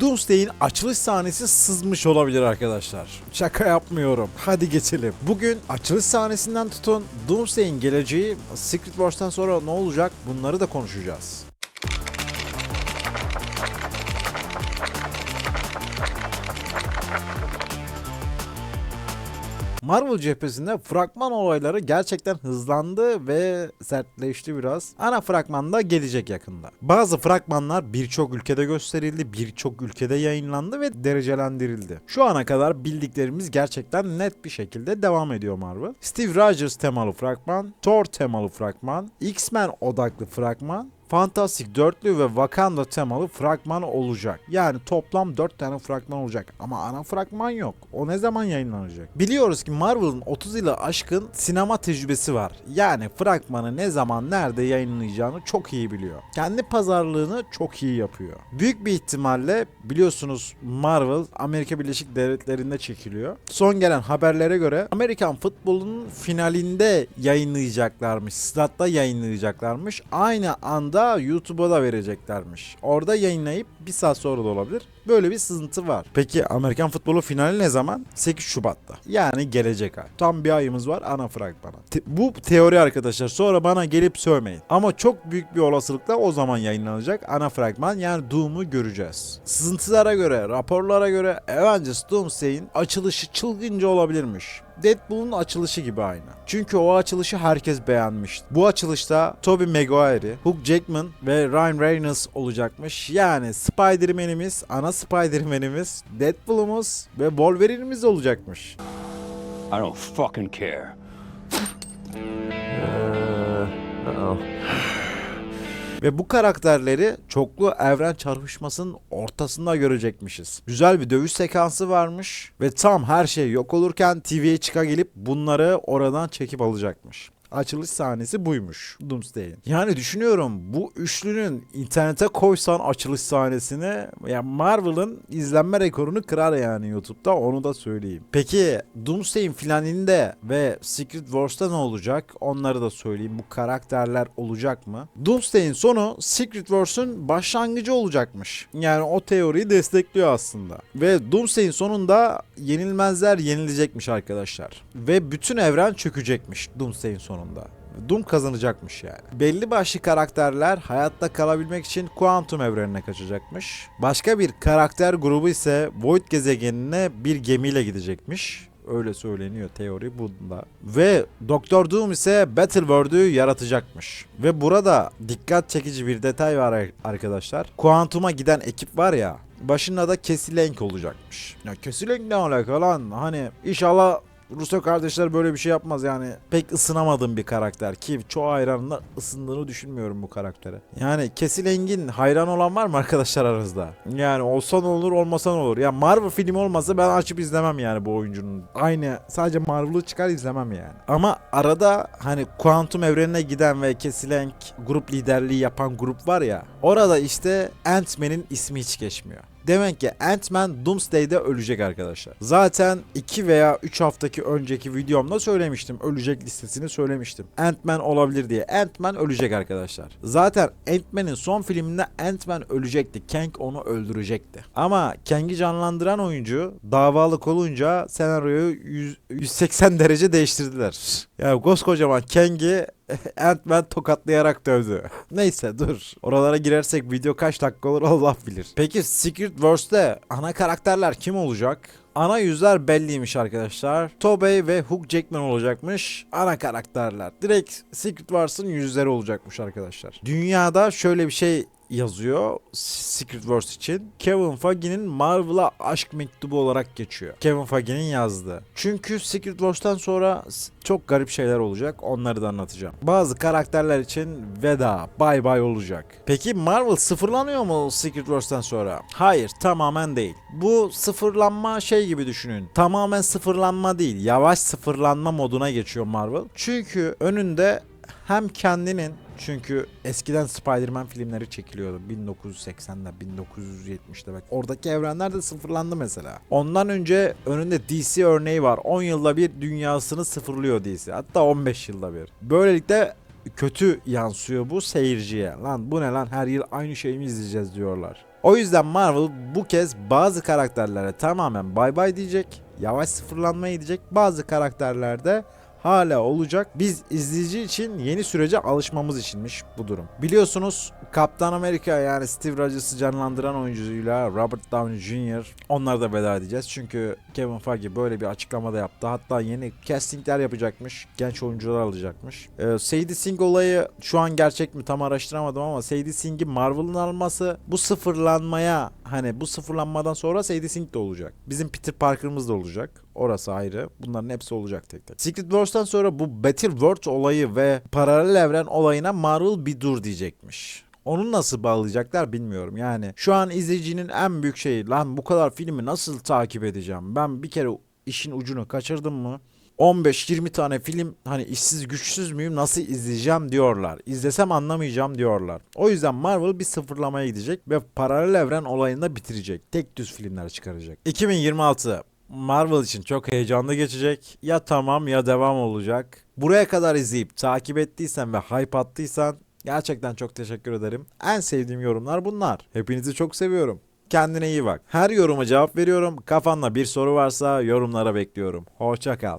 Doomsday'in açılış sahnesi sızmış olabilir arkadaşlar. Şaka yapmıyorum. Hadi geçelim. Bugün açılış sahnesinden tutun Doomsday'in geleceği, Secret Wars'tan sonra ne olacak bunları da konuşacağız. Marvel cephesinde fragman olayları gerçekten hızlandı ve sertleşti biraz. Ana fragman da gelecek yakında. Bazı fragmanlar birçok ülkede gösterildi, birçok ülkede yayınlandı ve derecelendirildi. Şu ana kadar bildiklerimiz gerçekten net bir şekilde devam ediyor Marvel. Steve Rogers temalı fragman, Thor temalı fragman, X-Men odaklı fragman, Fantastic dörtlü ve Wakanda temalı fragman olacak. Yani toplam 4 tane fragman olacak. Ama ana fragman yok. O ne zaman yayınlanacak? Biliyoruz ki Marvel'ın 30 yılı aşkın sinema tecrübesi var. Yani fragmanı ne zaman nerede yayınlayacağını çok iyi biliyor. Kendi pazarlığını çok iyi yapıyor. Büyük bir ihtimalle biliyorsunuz Marvel Amerika Birleşik Devletleri'nde çekiliyor. Son gelen haberlere göre Amerikan futbolunun finalinde yayınlayacaklarmış. Statta yayınlayacaklarmış. Aynı anda YouTube'a da vereceklermiş. Orada yayınlayıp bir saat sonra da olabilir. Böyle bir sızıntı var. Peki Amerikan futbolu finali ne zaman? 8 Şubat'ta. Yani gelecek ay. Tam bir ayımız var ana fragmana. Te- bu teori arkadaşlar. Sonra bana gelip söylemeyin. Ama çok büyük bir olasılıkla o zaman yayınlanacak ana fragman. Yani Doom'u göreceğiz. Sızıntılara göre, raporlara göre Avengers Doomsday'in açılışı çılgınca olabilirmiş. Deadpool'un açılışı gibi aynı. Çünkü o açılışı herkes beğenmiş. Bu açılışta Tobey Maguire'i, Hugh Jackman ve Ryan Reynolds olacakmış. Yani Spider-Man'imiz, ana Spider-Man'imiz, Deadpool'umuz ve Wolverine'imiz olacakmış. I don't fucking care. Ve bu karakterleri çoklu evren çarpışmasının ortasında görecekmişiz. Güzel bir dövüş sekansı varmış ve tam her şey yok olurken TV'ye çıka gelip bunları oradan çekip alacakmış. Açılış sahnesi buymuş Doomsday'in. Yani düşünüyorum bu üçlünün internete koysan açılış sahnesini ya Marvel'ın izlenme rekorunu kırar yani YouTube'da onu da söyleyeyim. Peki Doomsday'in finalinde ve Secret Wars'ta ne olacak? Onları da söyleyeyim. Bu karakterler olacak mı? Doomsday'in sonu Secret Wars'un başlangıcı olacakmış. Yani o teoriyi destekliyor aslında. Ve Doomsday'in sonunda yenilmezler yenilecekmiş arkadaşlar. Ve bütün evren çökecekmiş Doomsday'in sonunda. Doom kazanacakmış yani. Belli başlı karakterler hayatta kalabilmek için kuantum evrenine kaçacakmış. Başka bir karakter grubu ise Void gezegenine bir gemiyle gidecekmiş. Öyle söyleniyor teori bunda. Ve Doktor Doom ise Battleworld'ü yaratacakmış. Ve burada dikkat çekici bir detay var arkadaşlar. Kuantuma giden ekip var ya başında da Kesilenk olacakmış. Ya Kesilenk ne alaka lan? Hani inşallah Russo kardeşler böyle bir şey yapmaz yani. Pek ısınamadığım bir karakter ki çoğu hayranında ısındığını düşünmüyorum bu karaktere. Yani Kesil Engin hayran olan var mı arkadaşlar aranızda? Yani olsa ne olur olmasa ne olur. Ya Marvel filmi olmasa ben açıp izlemem yani bu oyuncunun. Aynı sadece Marvel'ı çıkar izlemem yani. Ama arada hani kuantum evrenine giden ve Kesilenk grup liderliği yapan grup var ya. Orada işte Ant-Man'in ismi hiç geçmiyor. Demek ki Ant-Man Doomsday'de ölecek arkadaşlar. Zaten 2 veya 3 haftaki önceki videomda söylemiştim. Ölecek listesini söylemiştim. Ant-Man olabilir diye. Ant-Man ölecek arkadaşlar. Zaten Ant-Man'in son filminde Ant-Man ölecekti. Kang onu öldürecekti. Ama Kang'i canlandıran oyuncu davalık olunca senaryoyu 100 180 derece değiştirdiler. Ya koskocaman Kang'i Ant-Man tokatlayarak dövdü. Neyse dur. Oralara girersek video kaç dakika olur Allah bilir. Peki Secret Wars'te ana karakterler kim olacak? Ana yüzler belliymiş arkadaşlar. Tobey ve Hugh Jackman olacakmış. Ana karakterler. Direkt Secret Wars'ın yüzleri olacakmış arkadaşlar. Dünyada şöyle bir şey yazıyor Secret Wars için. Kevin Feige'nin Marvel'a aşk mektubu olarak geçiyor. Kevin Feige'nin yazdığı. Çünkü Secret Wars'tan sonra çok garip şeyler olacak. Onları da anlatacağım. Bazı karakterler için veda, bay bay olacak. Peki Marvel sıfırlanıyor mu Secret Wars'tan sonra? Hayır, tamamen değil. Bu sıfırlanma şey gibi düşünün. Tamamen sıfırlanma değil, yavaş sıfırlanma moduna geçiyor Marvel. Çünkü önünde hem kendinin çünkü eskiden Spider-Man filmleri çekiliyordu 1980'de 1970'de bak oradaki evrenler de sıfırlandı mesela. Ondan önce önünde DC örneği var. 10 yılda bir dünyasını sıfırlıyor DC. Hatta 15 yılda bir. Böylelikle kötü yansıyor bu seyirciye. Lan bu ne lan her yıl aynı şeyi mi izleyeceğiz diyorlar. O yüzden Marvel bu kez bazı karakterlere tamamen bay bay diyecek. Yavaş sıfırlanmaya gidecek. Bazı karakterlerde hala olacak. Biz izleyici için yeni sürece alışmamız içinmiş bu durum. Biliyorsunuz Kaptan Amerika yani Steve Rogers'ı canlandıran oyuncusuyla Robert Downey Jr. onları da veda edeceğiz. Çünkü Kevin Feige böyle bir açıklama da yaptı. Hatta yeni castingler yapacakmış. Genç oyuncular alacakmış. Ee, Sadie Sink olayı şu an gerçek mi tam araştıramadım ama Sadie Sink'i Marvel'ın alması bu sıfırlanmaya hani bu sıfırlanmadan sonra Sadie de olacak. Bizim Peter Parker'ımız da olacak. Orası ayrı. Bunların hepsi olacak tek tek. Secret Wars'tan sonra bu Battleworld olayı ve paralel evren olayına Marvel bir dur diyecekmiş. Onu nasıl bağlayacaklar bilmiyorum. Yani şu an izleyicinin en büyük şeyi lan bu kadar filmi nasıl takip edeceğim? Ben bir kere işin ucunu kaçırdım mı? 15-20 tane film hani işsiz güçsüz müyüm nasıl izleyeceğim diyorlar. İzlesem anlamayacağım diyorlar. O yüzden Marvel bir sıfırlamaya gidecek ve paralel evren olayını da bitirecek. Tek düz filmler çıkaracak. 2026 Marvel için çok heyecanlı geçecek. Ya tamam ya devam olacak. Buraya kadar izleyip takip ettiysen ve hype attıysan gerçekten çok teşekkür ederim. En sevdiğim yorumlar bunlar. Hepinizi çok seviyorum. Kendine iyi bak. Her yoruma cevap veriyorum. Kafanda bir soru varsa yorumlara bekliyorum. Hoşça kal.